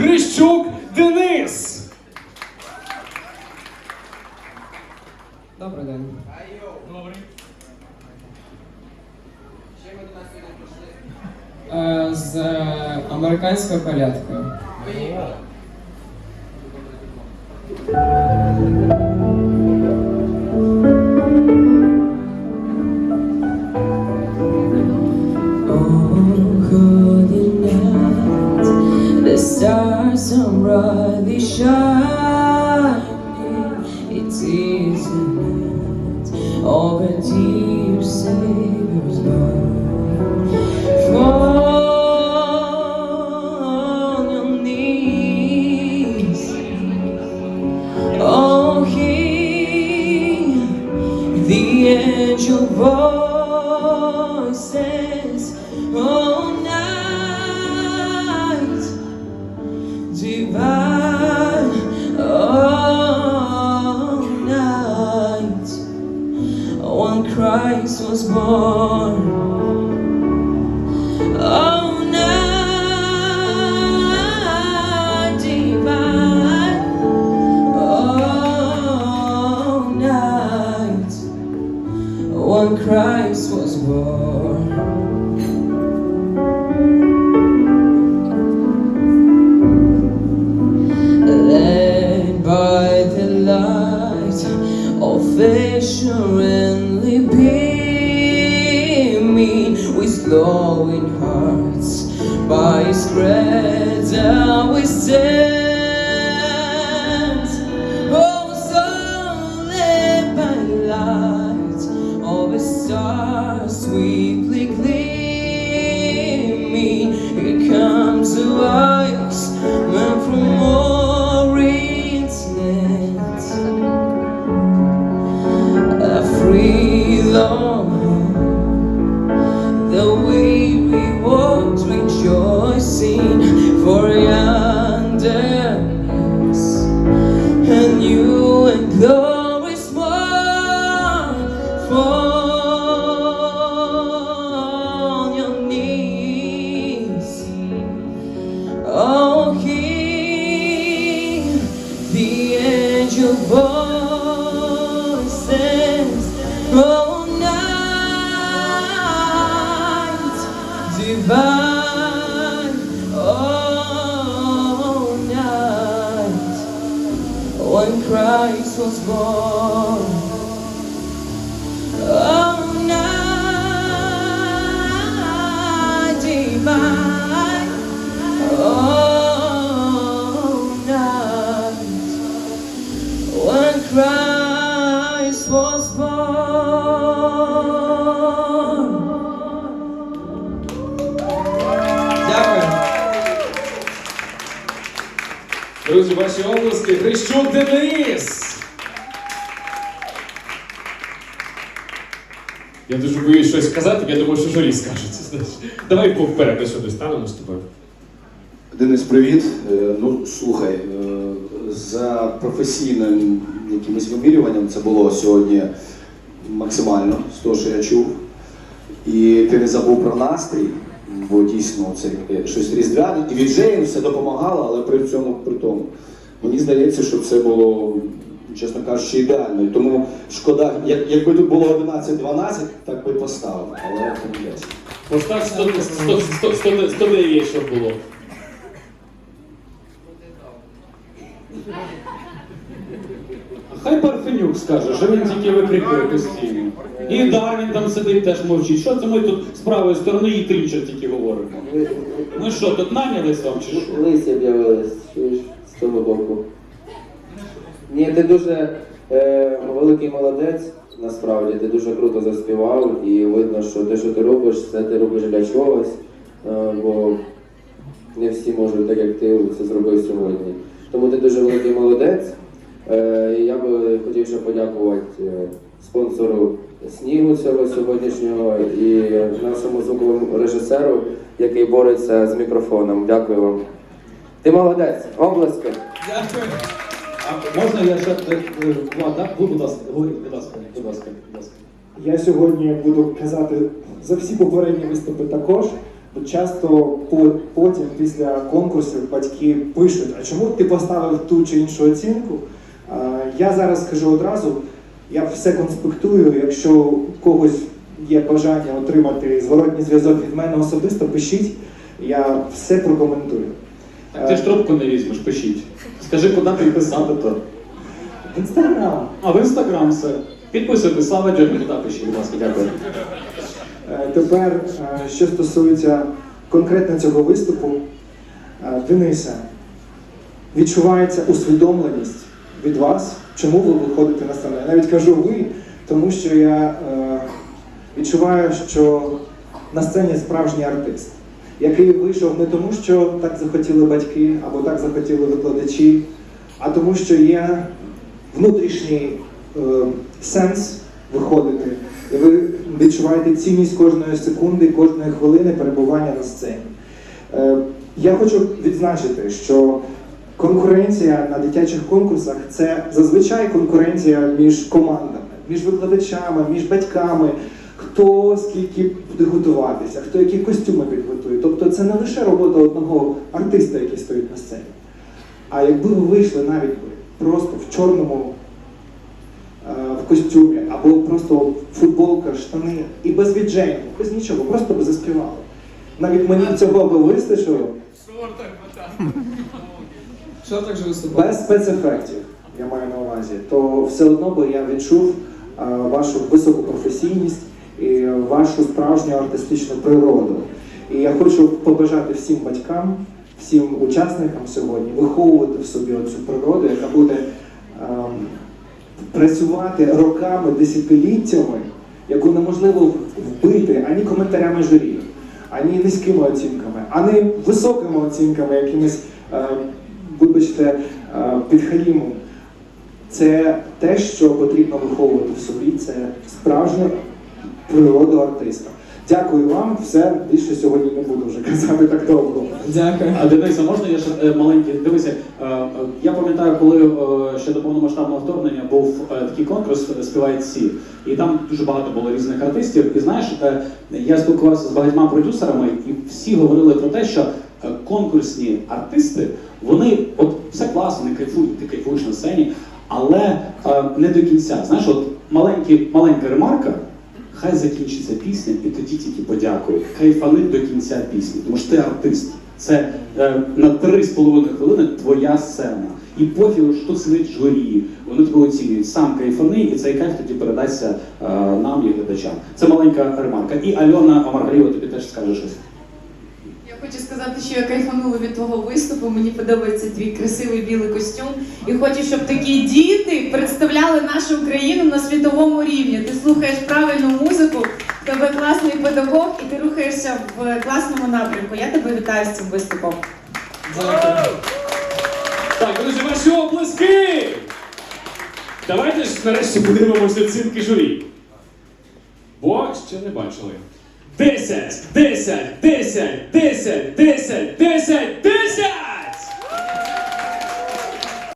Грищук Денис. Добрий день. Е, З е, американською колядкою. Oh, it's easy not all the deep saviors mine fall on your knees. Oh he the angel voices. Oh was born. Divine, night, oh, Christ was born. by the light of assuringly peace glowing hearts, by His grace we stand. Oh, so led by light of a star sweetly the way we walked rejoicing for you. Divine all night, when Christ was born. Друзі, ваші обласки. Грищук Денис. Я дуже боюсь щось сказати, я думаю, що журі скажуть. Давай вперед сюди станемо з тобою. Денис, привіт. Е, Ну, слухай, е, за професійним якимось вимірюванням це було сьогодні максимально з того, що я чув. І ти не забув про настрій, бо дійсно це щось різдвяне. І віджеєм все допомагало, але при цьому при тому. Мені здається, що це було, чесно кажучи, ідеально. І тому шкода, як, якби тут було 11-12, так би поставив, але не 10. Постав 100, 100, 100, 100, 100 є, щоб було. Хай Парфенюк скаже, що він тільки викрикує постійно. І Дарвін там сидить теж мовчить. Що це ми тут з правої сторони і трича тільки говоримо? Ми що, тут нанялись вам чи що? Листя об'явилось, з того боку. Ні, ти дуже е, великий молодець, насправді, ти дуже круто заспівав, і видно, що те, що ти робиш, це ти робиш для чогось, е, бо не всі можуть так, як ти це зробив сьогодні. Тому ти дуже великий молодець. Е, я би хотів ще подякувати е, спонсору снігу цього сьогоднішнього і нашому звуковому режисеру, який бореться з мікрофоном. Дякую вам. Ти молодець, обласки. Дякую. А можна я ще е, будь ласка, говоріть, будь ласка, будь ласка, будь ласка. Я сьогодні буду казати за всі попередні виступи також. Бо часто потім, після конкурсів, батьки пишуть, а чому ти поставив ту чи іншу оцінку? Я зараз скажу одразу, я все конспектую, якщо у когось є бажання отримати зворотній зв'язок від мене особисто, пишіть, я все прокоментую. Так ти ж трубку не візьмеш, пишіть. Скажи, куди ти писати то. В інстаграм. А в інстаграм все. Підписуйтесь, слава Джемі, туди пишіть, будь ласка, дякую. Е, Тепер, е, що стосується конкретно цього виступу, Е, Денисе, відчувається усвідомленість від вас, чому ви виходите на сцену. Я навіть кажу ви, тому що я е, відчуваю, що на сцені справжній артист, який вийшов не тому, що так захотіли батьки або так захотіли викладачі, а тому, що є внутрішній е, сенс виходити, і ви відчуваєте цінність кожної секунди, кожної хвилини перебування на сцені. Е, я хочу відзначити, що конкуренція на дитячих конкурсах це зазвичай конкуренція між командами, між викладачами, між батьками. Хто скільки буде готуватися, хто які костюми підготує. Тобто це не лише робота одного артиста, який стоїть на сцені. А якби ви вийшли навіть просто в чорному е, в костюмі, або просто футболка, штани, і без віджейку, без нічого, просто би заспівали. Навіть мені цього би вистачило Що так же виступав? без спецефектів, я маю на увазі, то все одно би я відчув е, вашу високу професійність і вашу справжню артистичну природу. І я хочу побажати всім батькам, всім учасникам сьогодні виховувати в собі цю природу, яка буде ем, працювати роками, десятиліттями, яку неможливо вбити ані коментарями журі, ані низькими оцінками, ані високими оцінками, якимись, е, вибачте, е, підхалімом. Це те, що потрібно виховувати в собі, це справжня природа артиста. Дякую вам, все більше сьогодні не буду вже казати так довго. Дякую. А Дениса, можна я ще е, маленький? Дивися, е, е, я пам'ятаю, коли е, ще до повномасштабного вторгнення був е, такий конкурс «Співають всі», і там дуже багато було різних артистів. І знаєш, е, я спілкувався з багатьма продюсерами, і всі говорили про те, що конкурсні артисти, вони от все класно, вони кайфують, ти кайфуєш на сцені, але е, не до кінця. Знаєш, от маленький, маленька ремарка. Хай закінчиться пісня, і тоді тільки подякую. Кайфани до кінця пісні, тому що ти артист. Це е, на три з половиною хвилини твоя сцена. І пофігу, що сидить журі, вони тебе оцінюють. Сам кайфани, і цей кайф тоді передасться е, нам і глядачам. Це маленька ремарка. І Альона Омаргаліва тобі теж скаже щось. Сказати, що я кайфанула від твого виступу. Мені подобається твій красивий білий костюм. І хочу, щоб такі діти представляли нашу Україну на світовому рівні. Ти слухаєш правильну музику, тебе класний педагог, і ти рухаєшся в класному напрямку. Я тебе вітаю з цим виступом. Так, друзі, ваші оплески! Давайте ж нарешті подивимося оцінки журі. Бо ще не бачили. 10, 10, 10, 10, 10, 10, 10!